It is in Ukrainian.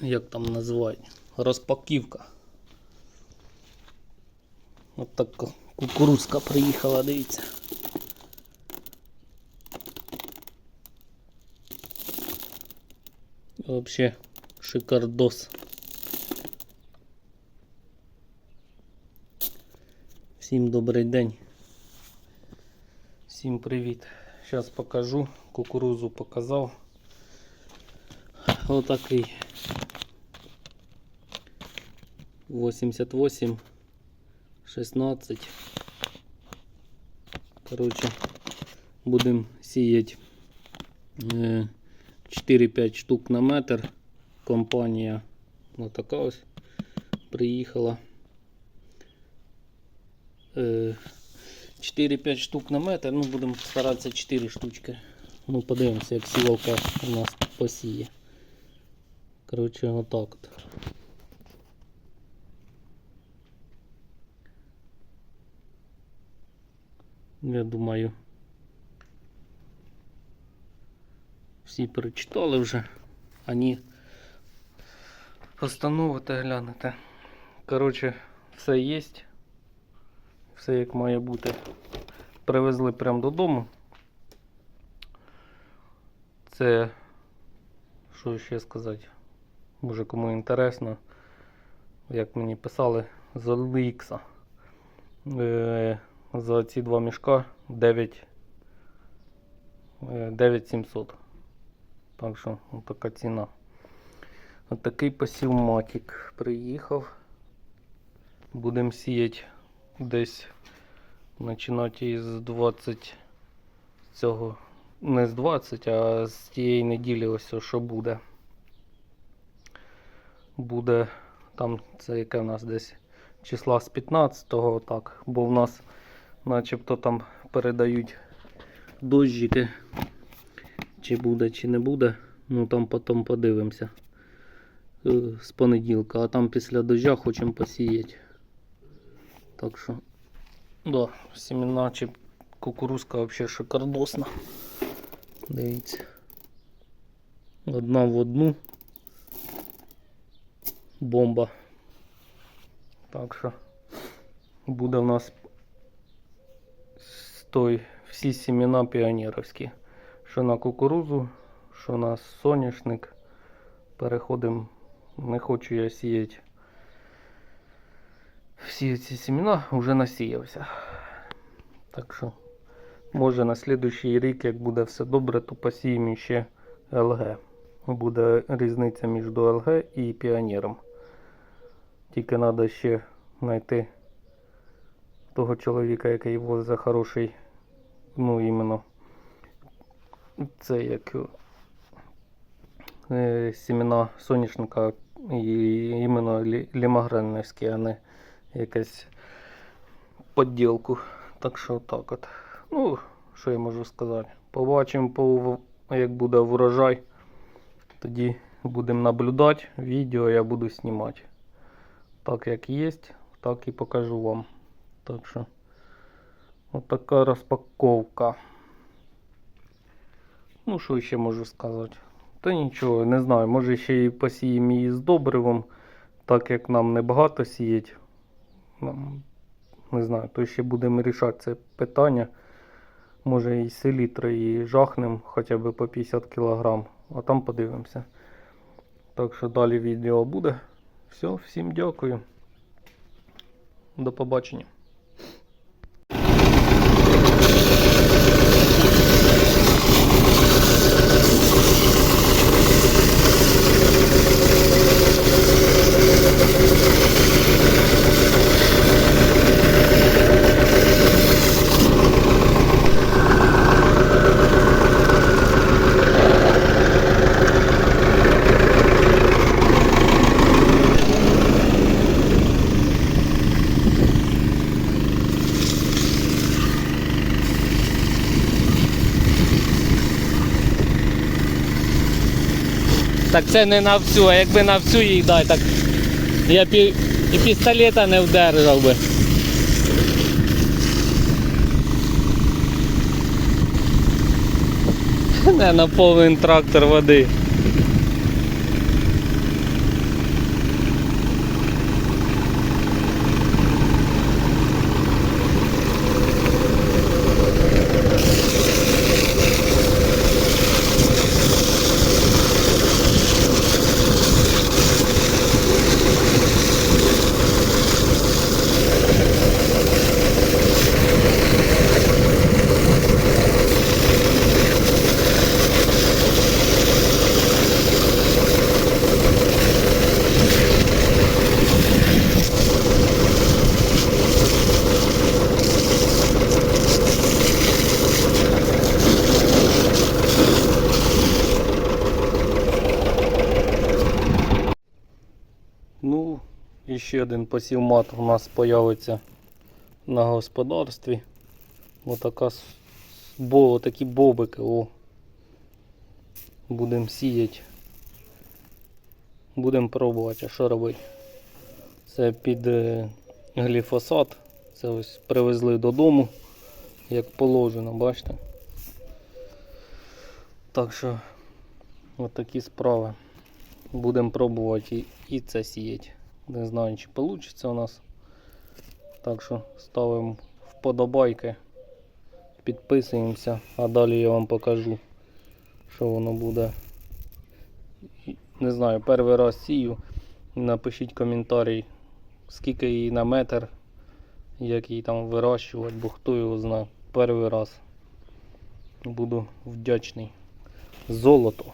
як там називають, розпаківка. От така кукурузка приїхала, дивіться. Вообще шикардос. Всім добрий день. Всім привіт. Зараз покажу. Кукурузу показав. Отакий 88 16. Коротше, будемо сіяти е, 4-5 штук на метр. Компанія отака ось приїхала. Е, 4-5 штук на метр, ну будемо старатися 4 штучки. Ну, подивимося, як сівалка у нас посіє. Коротше, отак Я думаю, всі перечитали вже, ані постановите, глянете. Коротше, все є. Все як має бути. Привезли прямо додому. Це, що ще сказати, може кому інтересно, як мені писали, з Олікса. Е, за ці два мішка 9 е, 9700. Так що така ціна. От такий посів матік приїхав. Будемо сіяти десь починати із 20 цього, не з 20, а з тієї неділі ось що буде. Буде там це яке в нас десь числа з 15-го, так, бо в нас начебто там передають дощики. Чи буде, чи не буде. Ну там потім подивимося. Е, З понеділка, а там після дождя хочемо посіяти. Так що, да, семена чи кукурузка взагалі шикардосна. Дивіться. Одна в одну. Бомба. Так що буде в нас той всі семена піонерівські. Що на кукурузу, що на соняшник. Переходимо. Не хочу я сіяти всі ці семена вже насіявся. Так що, може на слідуючий рік, як буде все добре, то посіємо ще ЛГ. Буде різниця між ЛГ і піонером. Тільки треба ще знайти того чоловіка, який возить хороший, ну іменно це як е, семена соняшника і іменно лі- лімагренівські, а не якась подділку. Так що так от. Ну, що я можу сказати? Побачимо, по, як буде врожай. Тоді будемо наблюдати. Відео я буду знімати. Так як є, так і покажу вам. Так що, от така розпаковка. Ну, що ще можу сказати? Та нічого, не знаю, може ще і посіємо її з добривом, так як нам небагато сіять. Нам, не знаю, то ще будемо рішати це питання. Може і селітри і жахнем хоча б по 50 кг, а там подивимося. Так що далі відео буде. Все, всім дякую. До побачення. Так це не на всю, а якби на всю їй дай, так я пі... і пістолета не вдержав би. Не на трактор води. Ще один посівмат у нас появиться на господарстві. Отака бо, такі бобики. О. Будемо сіяти. Будемо пробувати, а що робити. Це під е, гліфосат. Це ось привезли додому, як положено, бачите. Так що от такі справи. Будемо пробувати і це сіяти. Не знаю, чи вийде у нас. Так що ставимо вподобайки, підписуємося, а далі я вам покажу, що воно буде. Не знаю, перший раз сію. Напишіть коментарі, скільки її на метр, як її там вирощувати, бо хто його знає. Перший раз. Буду вдячний. Золото.